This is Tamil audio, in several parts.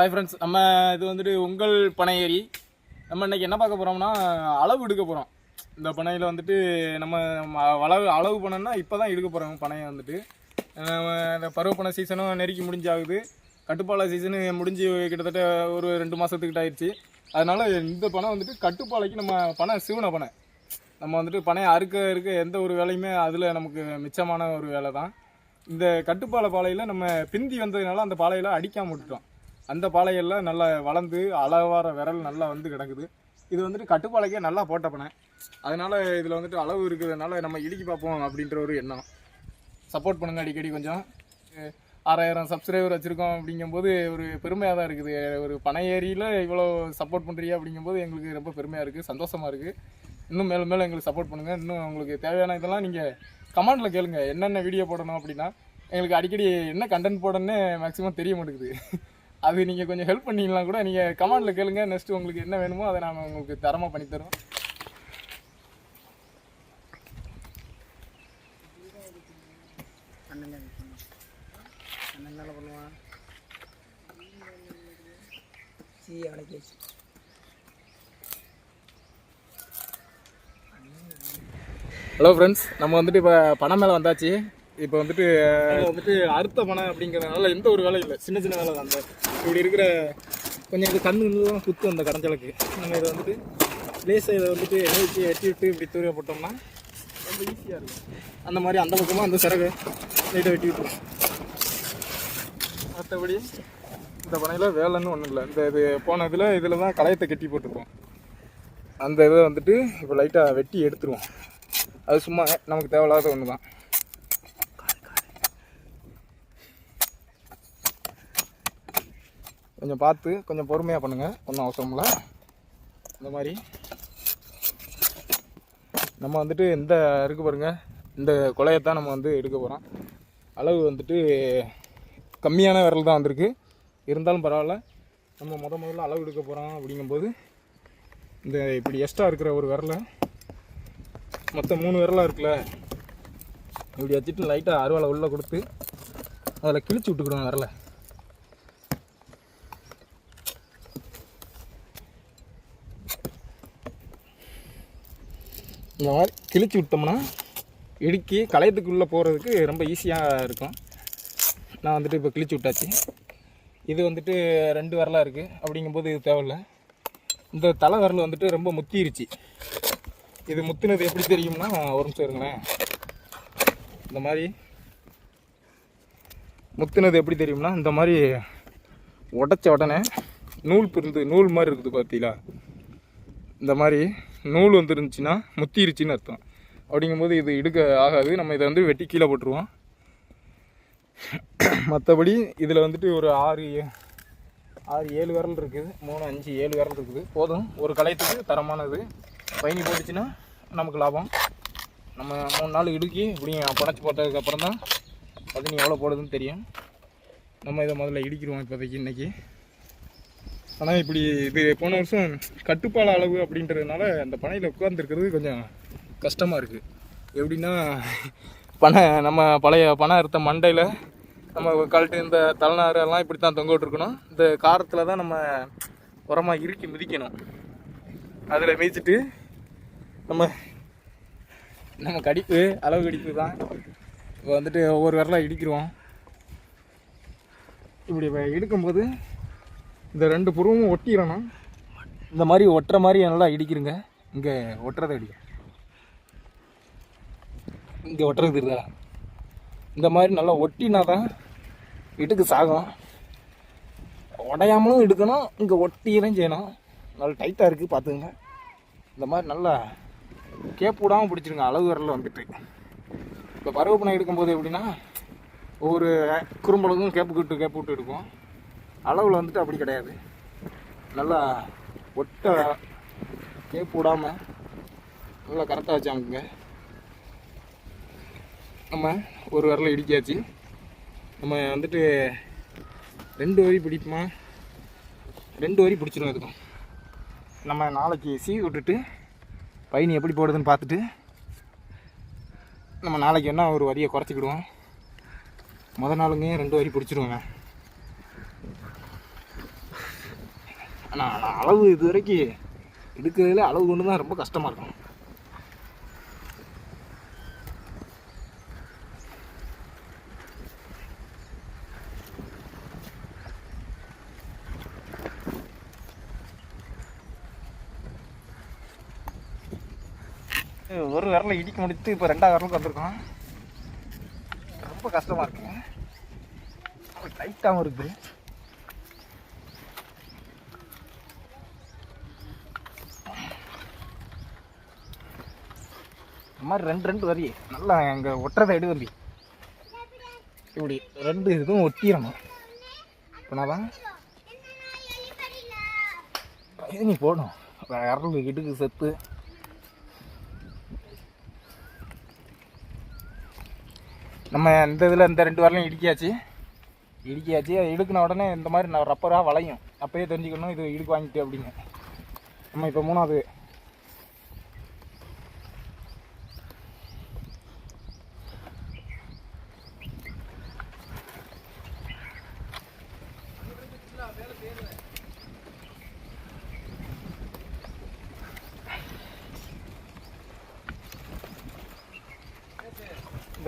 ஹாய் ஃப்ரெண்ட்ஸ் நம்ம இது வந்துட்டு உங்கள் பனை ஏரி நம்ம இன்னைக்கு என்ன பார்க்க போகிறோம்னா அளவு எடுக்க போகிறோம் இந்த பனையில் வந்துட்டு நம்ம அளவு அளவு பணம்னா இப்போ தான் எடுக்க போகிறோம் பனையை வந்துட்டு. இந்த பருவப்பனை சீசனும் நெருக்கி முடிஞ்சாகுது. கட்டுப்பாலை சீசனு முடிஞ்சு கிட்டத்தட்ட ஒரு ரெண்டு மாதத்துக்கிட்ட ஆயிடுச்சு. அதனால் இந்த பணம் வந்துட்டு கட்டுப்பாலைக்கு நம்ம பனை சிவன பனை. நம்ம வந்துட்டு பனையை அறுக்க இருக்க எந்த ஒரு வேலையுமே அதில் நமக்கு மிச்சமான ஒரு வேலை தான் இந்த கட்டுப்பாலை பாலையில் நம்ம பிந்தி வந்ததுனால அந்த பாலையில் அடிக்காமல் விட்டுட்டோம். அந்த பாலையெல்லாம் நல்லா வளர்ந்து அளவார விரல் நல்லா வந்து கிடக்குது. இது வந்துட்டு கட்டுப்பாளைக்கே நல்லா போட்டப்பனே. அதனால் இதில் வந்துட்டு அளவு இருக்கிறதுனால நம்ம இடுக்கி பார்ப்போம் அப்படின்ற ஒரு எண்ணம். சப்போர்ட் பண்ணுங்கள் அடிக்கடி கொஞ்சம். ஆறாயிரம் சப்ஸ்கிரைபர் வச்சுருக்கோம் அப்படிங்கும்போது ஒரு பெருமையாக தான் இருக்குது. ஒரு பனை ஏரியில் இவ்வளோ சப்போர்ட் பண்ணுறீங்க அப்படிங்கும்போது எங்களுக்கு ரொம்ப பெருமையாக இருக்குது சந்தோஷமாக இருக்குது இன்னும் மேலும் மேலும் எங்களுக்கு சப்போர்ட் பண்ணுங்கள் இன்னும் உங்களுக்கு தேவையான இதெல்லாம் நீங்கள் கமெண்டில் கேளுங்கள் என்னென்ன வீடியோ போடணும் அப்படின்னா எங்களுக்கு அடிக்கடி என்ன கண்டென்ட் போடணும்னு மேக்ஸிமம் தெரிய மாட்டேங்குது. அது நீங்கள் கொஞ்சம் ஹெல்ப் பண்ணீங்கன்னா கூட. நீங்கள் கமெண்டில் கேளுங்க. நெக்ஸ்ட் உங்களுக்கு என்ன வேணுமோ அதை நாங்கள் உங்களுக்கு தரமாக பண்ணித்தரோம் வச்சு. ஹலோ ஃப்ரெண்ட்ஸ் நம்ம வந்துட்டு இப்போ பணம் மேலே வந்தாச்சு. இப்போ வந்துட்டு வந்துட்டு அறுத்த பணம் அப்படிங்கிறதுனால எந்த ஒரு வேலையும் இல்லை. சின்ன சின்ன வேலை தான். அந்த இப்படி இருக்கிற கொஞ்சம் இது கண்ணு தான் குத்து அந்த கடஞ்சலுக்கு நம்ம இதை வந்துட்டு லேசாக இதை வந்துட்டு எழுச்சி எட்டி வெட்டி விட்டு இப்படி தூரம் போட்டோம்னா ரொம்ப ஈஸியாக இருக்கும். அந்த மாதிரி அந்த பக்கமாக அந்த சிறகு லைட்டை வெட்டி விட்டுரும். மற்றபடி இந்த பனையில் வேலைன்னு ஒன்றும் இல்லை. இந்த இது போன இதில் இதில் தான் களையத்தை கட்டி போட்டிருக்கோம் அந்த இதை வந்துட்டு இப்போ லைட்டாக வெட்டி எடுத்துருவோம். அது சும்மா நமக்கு தேவையில்லாத ஒன்று தான் கொஞ்சம் பார்த்து கொஞ்சம் பொறுமையாக பண்ணுங்கள் ஒன்றும் அவசரம் இல்லை. இந்த மாதிரி. நம்ம வந்துட்டு இந்த இருக்கு பாருங்க. இந்த கொலையத்தான் நம்ம வந்து எடுக்க போகிறோம் அளவு வந்துட்டு கம்மியான விரல் தான் வந்திருக்கு. இருந்தாலும் பரவாயில்ல. நம்ம முத முதல்ல அளவு எடுக்க போகிறோம் அப்படிங்கும்போது இந்த இப்படி எக்ஸ்ட்ரா இருக்கிற ஒரு விரலை மொத்தம் மூணு விரலாக இருக்குல்ல இப்படி வச்சுட்டு லைட்டாக அருவாளை உள்ளே கொடுத்து அதில் கிழிச்சு விட்டுக்கிடுவோம் விரலை. இந்த மாதிரி கிழிச்சு விட்டோம்னா இடுக்கி களையத்துக்குள்ளே போகிறதுக்கு ரொம்ப ஈஸியாக இருக்கும். நான் வந்துட்டு இப்போ கிழிச்சு விட்டாச்சு. இது வந்துட்டு ரெண்டு விரலாக இருக்குது அப்படிங்கும்போது இது தேவையில்லை. இந்த தலை வரல் வந்துட்டு ரொம்ப முத்திருச்சு. இது முத்துனது எப்படி தெரியும்னா ஒரு நிமிஷம் இருங்களேன். இந்த மாதிரி முத்துனது எப்படி தெரியும்னா இந்த மாதிரி உடச்ச உடனே நூல் பிரிந்து நூல் மாதிரி இருக்குது பார்த்தீங்களா இந்த மாதிரி நூல் வந்துருந்துச்சுன்னா முத்திருச்சுன்னு அர்த்தம். அப்படிங்கும்போது இது இடுக்க ஆகாது. நம்ம இதை வந்து வெட்டி கீழே போட்டுருவோம். மற்றபடி இதில் வந்துட்டு ஒரு ஆறு ஏ- ஆறு ஏழு விரல் இருக்குது. மூணு அஞ்சு ஏழு விரல் இருக்குது. போதும். ஒரு கலையத்துக்கு தரமானது. பயணி போட்டுச்சுன்னா நமக்கு லாபம். நம்ம மூணு நாள் இடுக்கி இப்படி படைச்சி போட்டதுக்கப்புறம் தான் அது நீ எவ்வளோ போடுதுன்னு தெரியும். நம்ம இதை முதல்ல இடிக்கிறோம் இப்போதைக்கு இன்னைக்கு. ஆனால் இப்படி இது போன வருஷம் கட்டுப்பாடு அளவு அப்படின்றதுனால அந்த பனையில் உட்காந்துருக்கிறது கொஞ்சம் கஷ்டமாக இருக்குது எப்படின்னா பனை நம்ம பழைய பனை அறுத்த மண்டையில் நம்ம கழட்டு இந்த தலைநாறு எல்லாம் இப்படி தான் தொங்க விட்டுருக்கணும் இந்த காரத்தில் தான் நம்ம உரமாக இறுக்கி மிதிக்கணும். அதில் மிதிச்சுட்டு நம்ம நம்ம கடிப்பு அளவு கடிப்பு தான் இப்போ வந்துட்டு ஒவ்வொரு விரலாக இடிக்கிறோம். இப்படி இப்ப இந்த ரெண்டு புருவமும் ஒட்டிடணும். இந்த மாதிரி ஒட்டுற மாதிரி நல்லா இடிக்கிறங்க இங்கே ஒட்டுறதை அடிக்க இங்கே ஒட்டுறது தெரியுதா இந்த மாதிரி நல்லா ஒட்டினா தான் இடுக்கு சாகும். உடையாமலும் எடுக்கணும் இங்கே ஒட்டியெல்லாம் செய்யணும். நல்லா டைட்டாக இருக்குது பார்த்துங்க இந்த மாதிரி நல்லா கேப் விடாமல் பிடிச்சிருங்க அளவு வரல வந்துட்டு. இப்போ பருவப்பனை எடுக்கும்போது எப்படின்னா ஒவ்வொரு குறும்பளவுக்கும் கேப்பு விட்டு கேப்பு விட்டு எடுக்கும் அளவில் வந்துட்டு அப்படி கிடையாது. நல்லா ஒட்ட கேப் விடாமல் நல்லா கரெக்டாக வச்சாமுங்க நம்ம ஒரு விரல இடிக்காச்சு நம்ம வந்துட்டு ரெண்டு வரி பிடிப்போமா? ரெண்டு வரி பிடிச்சிடும் இருக்கும் நம்ம நாளைக்கு சீவி விட்டுட்டு பயணி எப்படி போடுதுன்னு பார்த்துட்டு நம்ம நாளைக்கு என்ன ஒரு வரியை குறைச்சிக்கிடுவோம். முத நாளுங்க ரெண்டு வரி பிடிச்சிடுவோங்க ஆனால் ஆனால் அளவு இது வரைக்கும் எடுக்கிறதுல அளவு கொண்டு தான் ரொம்ப கஷ்டமாக இருக்கும். ஒரு விரலை இடிக்க முடித்து இப்போ ரெண்டாவது விரலுக்கு வந்திருக்கோம். ரொம்ப கஷ்டமாக இருக்குங்க டைட்டாகவும் இருக்குது இந்த மாதிரி ரெண்டு ரெண்டு வரி நல்லா அங்கே ஒட்டுறதை எடு தம்பி. இப்படி ரெண்டு இதுவும் ஒட்டிடணும். பண்ணாதான் நீ போடும் இரநூறு இடுக்கு செத்து. நம்ம இந்த இதில் இந்த ரெண்டு வரலையும் இடிக்காச்சு. இடிக்காச்சு அது இடுக்கின உடனே இந்த மாதிரி நான் ரப்பராக வளையும். அப்போயே தெரிஞ்சுக்கணும் இது இடுக்கு வாங்கிட்டு அப்படிங்க. நம்ம இப்போ மூணாவது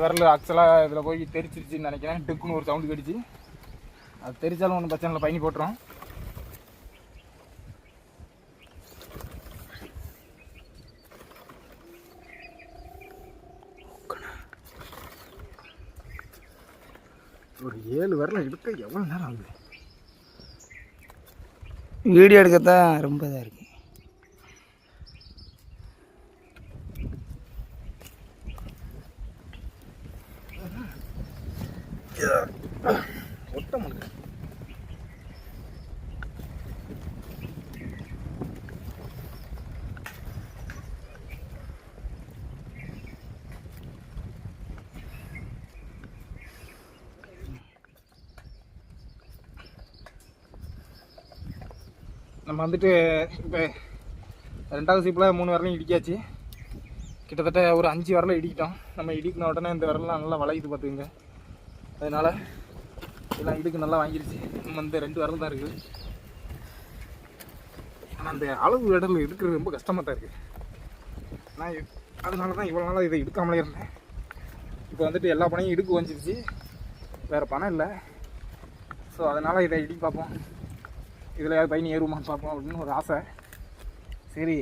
இந்த விரல் ஆக்சுவலாக இதில் போய் தெரிச்சிருச்சுன்னு நினைக்கிறேன். டெக்குன்னு ஒரு சவுண்டு கடிச்சு. அது தெரிச்சாலும் ஒன்றும் பிரச்சனை இல்லை பயணி போட்டுரும். ஒரு ஏழு வரல எடுக்க எவ்வளோ நேரம் ஆகுது? வீடியோ எடுக்கத்தான் ரொம்ப இதாக இருக்குது ஒட்ட முடியல நம்ம வந்துட்டு இப்போ ரெண்டாவது சீப்பில் மூணு வரலையும் இடிக்காச்சு. கிட்டத்தட்ட ஒரு அஞ்சு வரலை இடிக்கிட்டோம். நம்ம இடிக்கின உடனே இந்த வரலாம் நல்லா வளையுது பார்த்துக்குங்க அதனால் எல்லாம் இடுக்கு நல்லா வாங்கிருச்சு. நம்ம இந்த ரெண்டு வாரம் தான் இருக்குது. ஆனால் அந்த அளவு இடத்துல எடுக்கிறது ரொம்ப கஷ்டமாக தான் இருக்குது நான் அதனால தான் இவ்வளோ நாளாக இதை எடுக்காமலே இருந்தேன். இப்போ வந்துட்டு எல்லா பணையும் இடுக்கு வந்துருச்சு வேறு பணம் இல்லை. ஸோ அதனால் இதை இடி பார்ப்போம். இதில் யார் பயணி ஏறுமான்னு பார்ப்போம் அப்படின்னு ஒரு ஆசை. சரி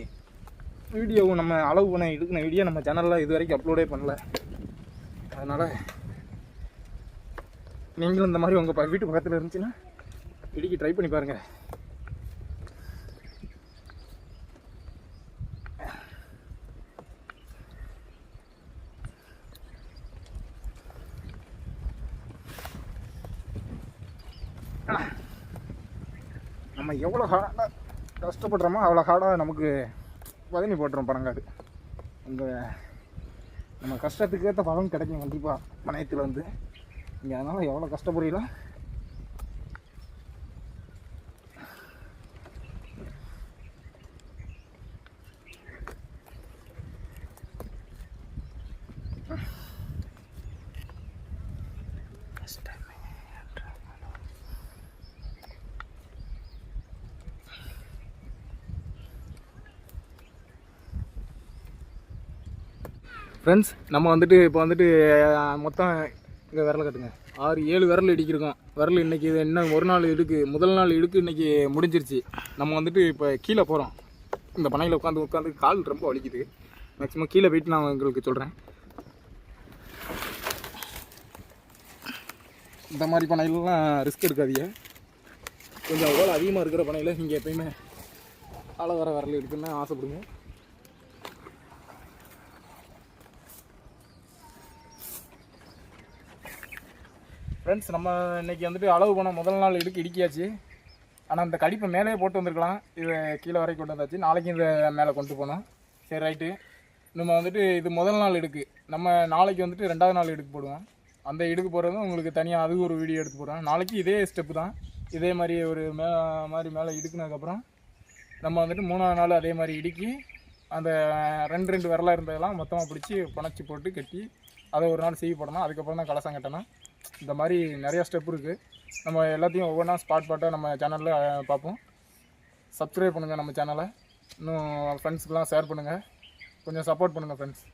வீடியோவும் நம்ம அளவு பண்ண எடுக்கின வீடியோ நம்ம சேனலில் இது வரைக்கும் அப்லோடே பண்ணல. அதனால் நீங்களும் இந்த மாதிரி உங்கள் வீட்டு பக்கத்தில் இருந்துச்சுன்னா இடிக்கி ட்ரை பண்ணி பாருங்கள் நம்ம எவ்வளோ ஹார்டாக கஷ்டப்படுறோமோ அவ்வளோ ஹார்டாக நமக்கு பதனி போட்டுரும் பனங்காடு அந்த நம்ம கஷ்டத்துக்கு ஏற்ற பலன் கிடைக்கும் கண்டிப்பாக பணயத்தில் வந்து. இங்கே அதனால் எவ்வளோ கஷ்டப்படுறீங்களோ? ஃப்ரெண்ட்ஸ் நம்ம வந்துட்டு இப்போ வந்துட்டு மொத்தம் இங்கே விரல் கட்டுங்க. ஆறு ஏழு விரல் இடிக்கிருக்கோம். விரல் இன்றைக்கி இது என்ன ஒரு நாள் இடுக்கு முதல் நாள் இடுக்கு இன்றைக்கி முடிஞ்சிருச்சு. நம்ம வந்துட்டு இப்போ கீழே போகிறோம் இந்த பனையில் உட்காந்து உட்காந்து கால் ரொம்ப வலிக்குது. மேக்ஸிமம் கீழே போயிட்டு நான் உங்களுக்கு சொல்கிறேன் இந்த மாதிரி பனையிலலாம் ரிஸ்க் எடுக்காதீங்க. கொஞ்சம் அவ்வளோ அதிகமாக இருக்கிற பனையில் நீங்கள் எப்பயுமே ஆள வர விரல் எடுக்குன்னு ஆசைப்படுங்க. ஃப்ரெண்ட்ஸ் நம்ம இன்னைக்கு வந்துட்டு அளவு போன முதல் நாள் இடுக்கு இடிக்கியாச்சு. ஆனால் அந்த கடிப்பை மேலேயே போட்டு வந்திருக்கலாம். இது கீழே வரைக்கும் கொண்டு வந்தாச்சு. நாளைக்கு இதை மேலே கொண்டு போனோம் சரி ரைட்டு நம்ம வந்துட்டு இது முதல் நாள் இடுக்கு. நம்ம நாளைக்கு வந்துட்டு ரெண்டாவது நாள் இடுக்கு போடுவோம். அந்த இடுக்கு போடுறதும் உங்களுக்கு தனியாக அது ஒரு வீடியோ எடுத்து போடுறோம் நாளைக்கு இதே ஸ்டெப்பு தான். இதே மாதிரி ஒரு மே மாதிரி மேலே இடுக்குனதுக்கப்புறம் நம்ம வந்துட்டு மூணாவது நாள் அதே மாதிரி இடுக்கி அந்த ரெண்டு ரெண்டு விரலாக இருந்ததெல்லாம் மொத்தமாக பிடிச்சி புணச்சி போட்டு கட்டி அதை ஒரு நாள் சீவி போடணும். அதுக்கப்புறம் தான் கலசம் கட்டணும். இந்த மாதிரி நிறையா ஸ்டெப் இருக்குது நம்ம எல்லாத்தையும் ஒவ்வொன்றா ஸ்பாட் பாட்டாக நம்ம சேனலில் பார்ப்போம். சப்ஸ்கிரைப் பண்ணுங்கள் நம்ம சேனலை இன்னும் ஃப்ரெண்ட்ஸுக்கெலாம் ஷேர் பண்ணுங்கள் கொஞ்சம் சப்போர்ட் பண்ணுங்கள் ஃப்ரெண்ட்ஸ்